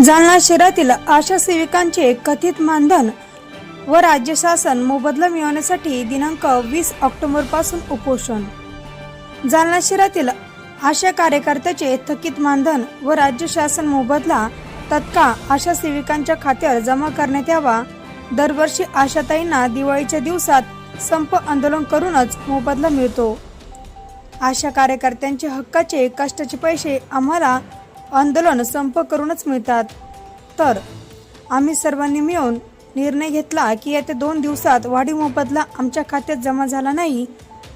जालना शहरातील आशा सेविकांचे कथित मानधन व राज्य शासन मोबदला मिळवण्यासाठी दिनांक वीस ऑक्टोबरपासून उपोषण. जालना शहरातील आशा कार्यकर्त्याचे थकीत मानधन व राज्य शासन मोबदला तत्काळ आशा सेविकांच्या खात्यावर जमा करण्यात यावा. दरवर्षी आशाताईंना दिवाळीच्या दिवसात संप आंदोलन करूनच मोबदला मिळतो. आशा कार्यकर्त्यांचे हक्काचे कष्टाचे पैसे आम्हाला आंदोलन संप करूनच मिळतात. तर आम्ही सर्वांनी मिळून निर्णय घेतला की येत्या दोन दिवसात वाढीव मोबदला आमच्या खात्यात जमा झाला नाही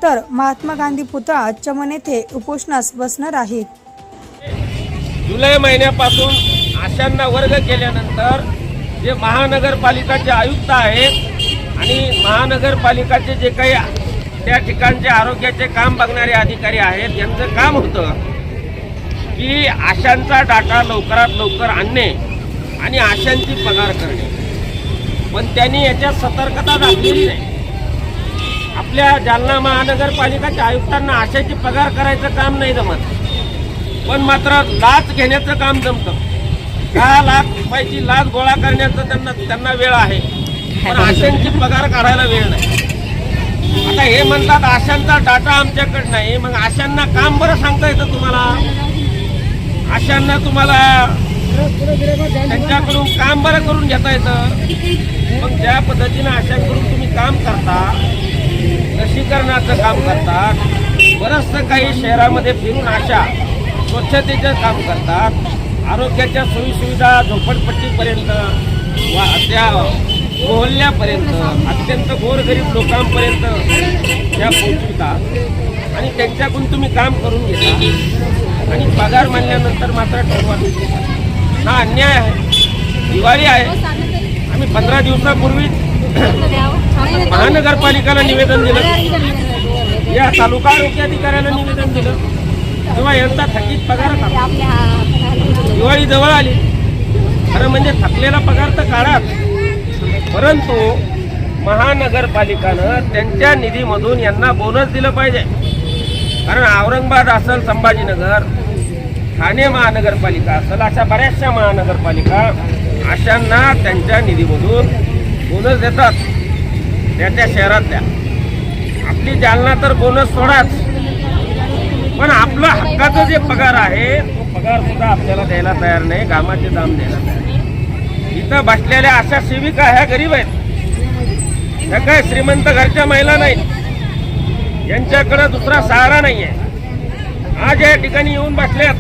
तर महात्मा गांधी पुतळा चमन येथे उपोषणास बसणार आहेत जुलै महिन्यापासून आशांना वर्ग केल्यानंतर जे महानगरपालिकाचे आयुक्त आहेत आणि महानगरपालिकाचे जे काही त्या ठिकाणचे आरोग्याचे काम बघणारे अधिकारी आहेत यांचं काम होतं. की आशांचा डाटा लवकरात लवकर आणणे आणि आशांची पगार करणे. पण त्यांनी याच्यात सतर्कता दाखवली नाही. आपल्या जालना महानगरपालिकाच्या आयुक्तांना आशाची पगार करायचं काम नाही जमत. पण मात्र लाच घेण्याचं काम जमतं. दहा लाख रुपयाची लाच गोळा करण्याचं त्यांना त्यांना वेळ आहे. पण आशांची पगार काढायला वेळ नाही. आता हे म्हणतात आशांचा डाटा आमच्याकडे नाही. मग आशांना काम बरं सांगता येतं तुम्हाला? अशांना तुम्हाला त्यांच्याकडून काम बरं करून घेता येतं. मग ज्या पद्धतीनं अशांकडून तुम्ही काम करता लसीकरणाचं काम करतात बरंचसं काही शहरामध्ये फिरून आशा स्वच्छतेचं काम करतात आरोग्याच्या सोयीसुविधा झोपडपट्टीपर्यंत वा त्या मोहल्ल्यापर्यंत अत्यंत गोरगरीब लोकांपर्यंत त्या पोहोचवितात. आणि त्यांच्याकडून तुम्ही काम करून घेता. आणि पगार मानल्यानंतर मात्र ठरवा. हा अन्याय आहे. दिवाळी आहे. आम्ही पंधरा दिवसापूर्वी महानगरपालिकेला निवेदन दिलं. या तालुका आरोग्य अधिकाऱ्याला निवेदन दिलं. तेव्हा यांचा थकीत पगार दिवाळी जवळ आली. खरं म्हणजे थकलेला पगार तर काढाच. परंतु महानगरपालिकानं त्यांच्या निधीमधून यांना बोनस दिलं पाहिजे. कारण औरंगाबाद असेल संभाजीनगर ठाणे महानगरपालिका असेल अशा बऱ्याचशा महानगरपालिका अशांना त्यांच्या निधीमधून बोनस देतात. त्या त्या शहरातल्या. आपली जालना तर बोनस सोडाच. पण आपला हक्काचा जे पगार आहे तो पगार सुद्धा आपल्याला द्यायला तयार नाही कामाचे दाम द्यायला तयार नाही. इथं बसलेल्या अशा सेविका ह्या गरीब आहेत. ह्या काय श्रीमंत घरच्या महिला नाहीत. यांच्याकडे दुसरा सहारा नाही आहे आज या ठिकाणी येऊन बसल्यात.